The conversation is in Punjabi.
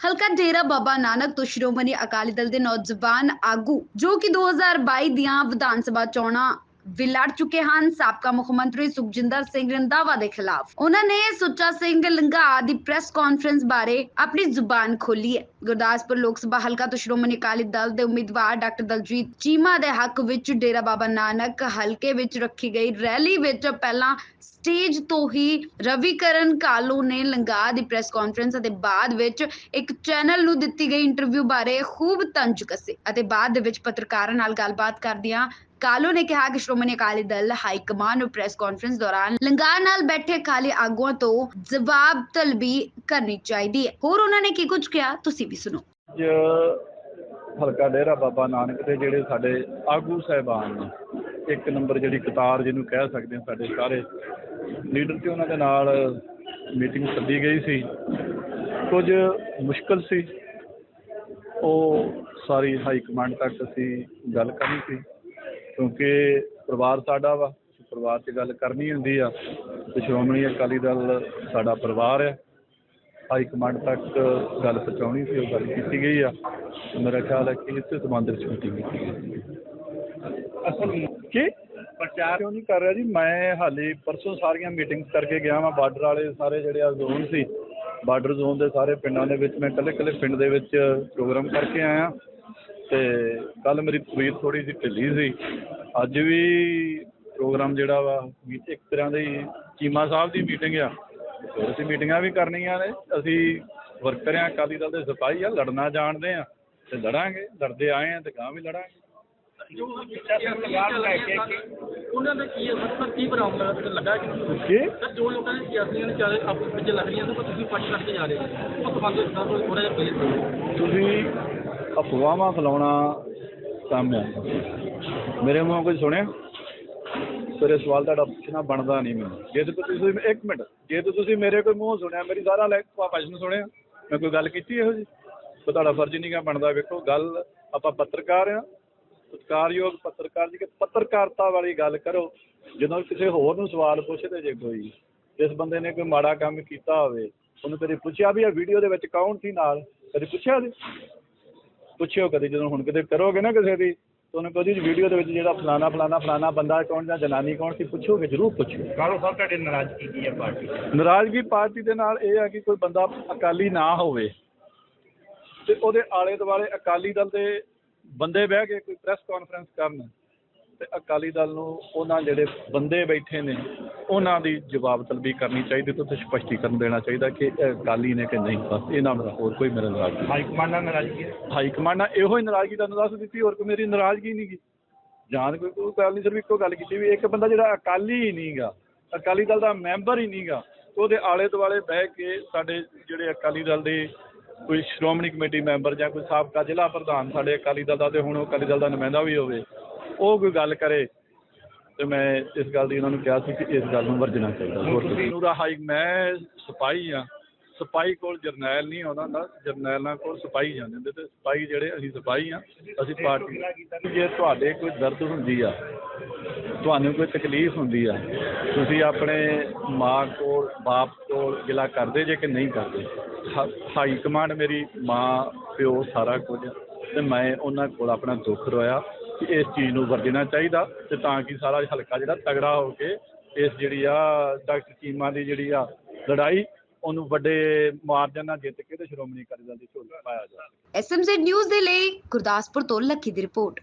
ਹਲਕਾ ਡੇਰਾ ਬਾਬਾ ਨਾਨਕ ਤੋਂ ਸ਼੍ਰੋਮਣੀ ਅਕਾਲੀ ਦਲ ਦੇ ਨੌਜਵਾਨ ਆਗੂ ਜੋ ਕਿ 2022 ਦੀਆਂ ਵਿਧਾਨ ਸਭਾ ਚੋਣਾਂ ਵੀ ਲੜ ਚੁੱਕੇ ਹਨ। ਸਾਬਕਾ ਮੁੱਖ ਮੰਤਰੀ ਸੁਖਜਿੰਦਰ ਸਿੰਘ ਰੰਧਾਵਾ ਦੇ ਖਿਲਾਫ। ਉਹਨਾਂ ਨੇ ਸੁੱਚਾ ਸਿੰਘ ਲੰਗਾ ਦੀ ਪ੍ਰੈਸ ਕਾਨਫਰੰਸ ਬਾਰੇ ਆਪਣੀ ਜ਼ੁਬਾਨ ਖੋਲੀ ਹੈ। ਗੁਰਦਾਸਪੁਰ ਲੋਕ ਸਭਾ ਹਲਕਾ ਤੋਂ ਸ਼੍ਰੋਮਣੀ ਅਕਾਲੀ ਦਲ ਦੇ ਉਮੀਦਵਾਰ ਡਾਕਟਰ ਦਲਜੀਤ ਚੀਮਾ ਦੇ ਹੱਕ ਵਿੱਚ ਡੇਰਾ ਬਾਬਾ ਨਾਨਕ ਹਲਕੇ ਵਿੱਚ ਰੱਖੀ ਗਈ ਰੈਲੀ ਵਿੱਚ ਪਹਿਲਾਂ ਸਟੇਜ ਤੋਂ ਹੀ ਰਵੀਕਰਨ ਕਾਲੂ ਨੇ ਲੰਗਾ ਦੀ ਪ੍ਰੈਸ ਕਾਨਫਰੰਸ ਅਤੇ ਬਾਅਦ ਵਿੱਚ ਇੱਕ ਚੈਨਲ ਨੂੰ ਦਿੱਤੀ ਗਈ ਇੰਟਰਵਿਊ ਬਾਰੇ ਖੂਬ ਤੰਜ ਕੱਸੇ ਅਤੇ ਬਾਅਦ ਦੇ ਵਿੱਚ ਪੱਤਰਕਾਰਾਂ ਨਾਲ ਗੱਲਬਾਤ ਕਰਦਿਆਂ ਕਾਲੋ ਨੇ ਕਿਹਾ ਕਿ ਸ਼੍ਰੋਮਣੀ ਅਕਾਲੀ ਦਲ ਹਾਈ ਕਮਾਂਡ ਨੂੰ ਪ੍ਰੈਸ ਕਾਨਫਰੰਸ ਦੌਰਾਨ ਲੰਗਾ ਨਾਲ ਬੈਠੇ ਅਕਾਲੀ ਆਗੂਆਂ ਤੋਂ ਜਵਾਬ ਤਲਬੀ ਕਰਨੀ ਚਾਹੀਦੀ ਹੈ। ਹੋਰ ਉਹਨਾਂ ਨੇ ਕੀ ਕੁਝ ਕਿਹਾ? ਤੁਸੀਂ ਵੀ ਸੁਣੋ। ਹਲਕਾ ਡੇਰਾ ਬਾਬਾ ਨਾਨਕ ਦੇ ਜਿਹੜੇ ਸਾਡੇ ਆਗੂ ਸਹਿਬਾਨ ਨੇ, ਇੱਕ ਨੰਬਰ ਜਿਹੜੀ ਕਤਾਰ ਜਿਹਨੂੰ ਕਹਿ ਸਕਦੇ ਹਾਂ ਸਾਡੇ ਸਾਰੇ ਲੀਡਰ ਤੇ ਉਹਨਾਂ ਦੇ ਨਾਲ ਮੀਟਿੰਗ ਸੱਦੀ ਗਈ ਸੀ। ਕੁਝ ਮੁਸ਼ਕਲ ਸੀ। ਉਹ ਸਾਰੀ ਹਾਈ ਕਮਾਂਡ ਤੱਕ ਅਸੀਂ ਗੱਲ ਕਰਨੀ ਸੀ। ਕਿਉਂਕਿ ਪਰਿਵਾਰ ਸਾਡਾ ਵਾ ਪਰਿਵਾਰ 'ਚ ਗੱਲ ਕਰਨੀ ਹੁੰਦੀ ਆ। ਤੇ ਸ਼੍ਰੋਮਣੀ ਅਕਾਲੀ ਦਲ ਸਾਡਾ ਪਰਿਵਾਰ ਹੈ ਹਾਈ ਕਮਾਂਡ ਤੱਕ ਗੱਲ ਪਹੁੰਚਾਉਣੀ ਸੀ ਉਹ ਗੱਲ ਕੀਤੀ ਗਈ ਆ। ਮੇਰਾ ਖਿਆਲ ਹੈ ਕਿ ਇਸੇ ਸੰਬੰਧ ਵਿੱਚ ਕੀਤੀ ਗਈ ਅਸਲ ਕੀ? ਪ੍ਰਚਾਰ ਕਿਉਂ ਨਹੀਂ ਕਰ ਰਿਹਾ ਜੀ? ਮੈਂ ਹਾਲੇ ਪਰਸੋਂ ਸਾਰੀਆਂ ਮੀਟਿੰਗਸ ਕਰਕੇ ਗਿਆ ਵਾਂ ਬਾਰਡਰ ਵਾਲੇ ਸਾਰੇ ਜਿਹੜੇ ਆ ਜ਼ੋਨ ਸੀ ਬਾਰਡਰ ਜ਼ੋਨ ਦੇ ਸਾਰੇ ਪਿੰਡਾਂ ਦੇ ਵਿੱਚ ਮੈਂ ਇਕੱਲੇ ਇਕੱਲੇ ਪਿੰਡ ਦੇ ਵਿੱਚ ਪ੍ਰੋਗਰਾਮ ਕਰਕੇ ਆਇਆ। ਤੇ ਕੱਲ ਮੇਰੀ ਤਬੀਅਤ ਥੋੜੀ ਜਿਹੀ ਢਿੱਲੀ ਸੀ। ਅੱਜ ਵੀ ਪ੍ਰੋਗਰਾਮ ਜਿਹੜਾ ਵਾ ਇੱਕ ਤਰ੍ਹਾਂ ਦੀ ਚੀਮਾ ਸਾਹਿਬ ਦੀ ਮੀਟਿੰਗ ਆ। ਹੋਰ ਅਸੀਂ ਮੀਟਿੰਗਾਂ ਵੀ ਕਰਨੀਆਂ ਨੇ। ਅਸੀਂ ਵਰਕਰ ਆ ਅਕਾਲੀ ਦਲ ਦੇ ਸਿਪਾਹੀ ਆ ਲੜਨਾ ਜਾਣਦੇ ਆ। ਤੇ ਲੜਾਂਗੇ ਲੜਦੇ ਆਏ ਆ ਤੇ ਗਾਂ ਵੀ ਲੜਾਂਗੇ। ਜੋ ਉਹਨਾਂ ਦਾ ਕੀ ਕੀ ਬਰਾਮਦ ਲੱਗਾ ਕਿ ਲੋਕਾਂ ਨੇ ਸਿਆਸੀਆਂ ਨੇ ਚਾਰੇ ਆਪਸ ਵਿੱਚ ਲੱਗ ਰਹੀਆਂ ਸੀ ਪਰ ਤੁਸੀਂ ਪੱਟ ਕਰਕੇ ਜਾ ਰਹੇ ਹੋ। ਉਹ ਤੁਹਾਨੂੰ ਸਰ ਥੋੜਾ ਜਿਹਾ ਪਲੀਜ਼ ਤੁਸੀਂ ਅਫਵਾਹਾਂ ਫੈਲਾਉਣਾ ਕੰਮ ਆ ਮੇਰੇ ਮੂੰਹੋਂ ਕੁਝ ਸੁਣਿਆ? ਤੇਰੇ ਸਵਾਲ ਤੁਹਾਡਾ ਪੁੱਛਣਾ ਬਣਦਾ ਨਹੀਂ ਮੈਨੂੰ। ਜੇ ਤੁਸੀਂ ਇੱਕ ਮਿੰਟ। ਜੇ ਤੁਸੀਂ ਮੇਰੇ ਕੋਈ ਮੂੰਹੋਂ ਸੁਣਿਆ, ਮੇਰੀ ਸਾਰਾ ਭਾਸ਼ਣ ਸੁਣਿਆ। ਮੈਂ ਕੋਈ ਗੱਲ ਕੀਤੀ ਇਹੋ ਜੀ ਤਾਂ ਤੁਹਾਡਾ ਫਰਜ਼ ਨਹੀਂ ਗਾ ਬਣਦਾ। ਵੇਖੋ, ਗੱਲ ਆਪਾਂ ਪੱਤਰਕਾਰ ਆ ਸਤਿਕਾਰਯੋਗ ਪੱਤਰਕਾਰ ਜੀ, ਕਿ ਪੱਤਰਕਾਰਤਾ ਵਾਲੀ ਗੱਲ ਕਰੋ। ਜਦੋਂ ਕਿਸੇ ਹੋਰ ਨੂੰ ਸਵਾਲ ਪੁੱਛਦੇ ਜੇ ਕੋਈ ਜਿਸ ਬੰਦੇ ਨੇ ਕੋਈ ਮਾੜਾ ਕੰਮ ਕੀਤਾ ਹੋਵੇ, ਉਹਨੂੰ ਕਦੇ ਪੁੱਛਿਆ ਵੀ ਆ ਵੀਡੀਓ ਦੇ ਵਿੱਚ ਕੌਣ ਸੀ ਨਾਲ? ਕਦੇ ਪੁੱਛਿਆ ਜੀ ਪੁੱਛਿਓ ਕਦੇ ਜਦੋਂ ਹੁਣ ਕਿਤੇ ਕਰੋਗੇ ਨਾ ਕਿਸੇ ਦੀ ਤਾਂ ਉਹਨੂੰ ਕਹੋ ਜੀ ਵੀਡੀਓ ਦੇ ਵਿੱਚ ਜਿਹੜਾ ਫਲਾਣਾ ਫਲਾਣਾ ਫਲਾਣਾ ਬੰਦਾ ਕੌਣ ਜਾਂ ਜਨਾਨੀ ਕੌਣ ਸੀ ਪੁੱਛੋਗੇ ਜ਼ਰੂਰ ਪੁੱਛਿਓ। ਕਾਲੋ ਸਾਹਿਬ ਤੁਹਾਡੇ ਨਾਰਾਜ਼ਗੀ ਕੀ ਹੈ ਪਾਰਟੀ ਨਾਰਾਜ਼ਗੀ ਪਾਰਟੀ ਦੇ ਨਾਲ ਇਹ ਆ ਕਿ ਕੋਈ ਬੰਦਾ ਅਕਾਲੀ ਨਾ ਹੋਵੇ ਤੇ ਉਹਦੇ ਆਲੇ ਦੁਆਲੇ ਅਕਾਲੀ ਦਲ ਦੇ ਬੰਦੇ ਬਹਿ ਕੇ ਕੋਈ ਪ੍ਰੈਸ ਕਾਨਫਰੰਸ ਕਰਨ ਤੇ ਅਕਾਲੀ ਦਲ ਨੂੰ ਉਹਨਾਂ ਜਿਹੜੇ ਬੰਦੇ ਬੈਠੇ ਨੇ ਉਹਨਾਂ ਦੀ ਜਵਾਬ ਤਲਬੀ ਕਰਨੀ ਚਾਹੀਦੀ ਤੇ ਉੱਥੇ ਸਪਸ਼ਟੀਕਰਨ ਦੇਣਾ ਚਾਹੀਦਾ ਕਿ ਅਕਾਲੀ ਨੇ ਕਿ ਨਹੀਂ। ਬਸ ਇਹਨਾਂ ਮੇਰਾ ਹੋਰ ਕੋਈ ਮੇਰਾ ਨਾਰਾਜ਼ਗੀ ਹਾਈ ਕਮਾਂਡ ਨਾਲ ਨਾਰਾਜ਼ਗੀ ਹੈ ਹਾਈ ਕਮਾਂਡ ਨਾਲ ਇਹੋ ਹੀ ਨਾਰਾਜ਼ਗੀ ਤੁਹਾਨੂੰ ਦੱਸ ਦਿੱਤੀ ਹੋਰ ਕੋਈ ਮੇਰੀ ਨਾਰਾਜ਼ਗੀ ਨਹੀਂ ਗੀ ਜਾਨ ਕੋਈ ਕੋਈ ਗੱਲ ਨਹੀਂ ਸਿਰਫ ਇੱਕੋ ਗੱਲ ਕੀਤੀ ਵੀ ਇੱਕ ਬੰਦਾ ਜਿਹੜਾ ਅਕਾਲੀ ਹੀ ਨਹੀਂਗਾ ਅਕਾਲੀ ਦਲ ਦਾ ਮੈਂਬਰ ਹੀ ਨਹੀਂਗਾ ਉਹਦੇ ਆਲੇ ਦੁਆਲੇ ਬਹਿ ਕੇ ਸਾਡੇ ਜਿਹੜੇ ਅਕਾਲੀ ਦਲ ਦੇ ਕੋਈ ਸ਼੍ਰੋਮਣੀ ਕਮੇਟੀ ਮੈਂਬਰ ਜਾਂ ਕੋਈ ਸਾਬਕਾ ਜ਼ਿਲ੍ਹਾ ਪ੍ਰਧਾਨ ਸਾਡੇ ਅਕਾਲੀ ਦਲ ਦਾ ਤੇ ਹੁਣ ਉਹ ਅਕਾਲੀ ਦਲ ਦਾ ਨੁਮਾਇੰਦਾ ਵੀ ਹੋਵੇ ਉਹ ਕੋਈ ਗੱਲ ਕਰੇ ਤੇ ਮੈਂ ਇਸ ਗੱਲ ਦੀ ਉਹਨਾਂ ਨੂੰ ਕਿਹਾ ਸੀ ਕਿ ਇਸ ਗੱਲ ਨੂੰ ਵਰਜਣਾ ਚਾਹੀਦਾ। ਹੋਰ ਪੂਰਾ ਹਾਈ ਮੈਂ ਸਿਪਾਹੀ ਆ ਸਿਪਾਹੀ ਕੋਲ ਜਰਨੈਲ ਨਹੀਂ ਆਉਂਦਾ ਹੁੰਦਾ। ਜਰਨੈਲਾਂ ਕੋਲ ਸਿਪਾਹੀ ਜਾਂਦੇ ਹੁੰਦੇ ਤੇ ਸਿਪਾਹੀ ਜਿਹੜੇ ਅਸੀਂ ਸਿਪਾਹੀ ਆ ਅਸੀਂ ਪਾਰਟੀ ਜੇ ਤੁਹਾਡੇ ਕੋਈ ਦਰਦ ਹੁੰਦੀ ਆ ਤੁਹਾਨੂੰ ਕੋਈ ਤਕਲੀਫ ਹੁੰਦੀ ਆ ਤੁਸੀਂ ਆਪਣੇ ਮਾਂ ਕੋਲ ਬਾਪ ਕੋਲ ਗਿਲਾ ਕਰਦੇ ਜੇ ਕਿ ਨਹੀਂ ਕਰਦੇ? ਹਾਈ ਕਮਾਂਡ ਮੇਰੀ ਮਾਂ ਪਿਓ ਸਾਰਾ ਕੁਝ ਤੇ ਮੈਂ ਉਹਨਾਂ ਕੋਲ ਆਪਣਾ ਦੁੱਖ ਰੋਇਆ। ਇਸ ਚੀਜ਼ ਨੂੰ ਵਰਜਣਾ ਚਾਹੀਦਾ ਤੇ ਤਾਂ ਕਿ ਸਾਰਾ ਹਲਕਾ ਜਿਹੜਾ ਤਗੜਾ ਹੋ ਕੇ ਇਸ ਜਿਹੜੀ ਆ ਡਾਕਟਰ ਚੀਮਾ ਦੀ ਜਿਹੜੀ ਆ ਲੜਾਈ, ਉਹਨੂੰ ਵੱਡੇ ਮਾਰਜਨ ਨਾਲ ਜਿੱਤ ਕੇ ਤੇ ਸ਼੍ਰੋਮਣੀ ਅਕਾਲੀ ਦਲ ਦੀ ਝੋਲੀ ਪਾਇਆ ਜਾਵੇ। ਐਸਐਮਜ਼ੈਡ ਨਿਊਜ਼ ਦੇ ਲਈ ਗੁਰਦਾਸਪੁਰ ਤੋਂ ਲੱਕੀ ਦੀ ਰਿਪੋਰਟ।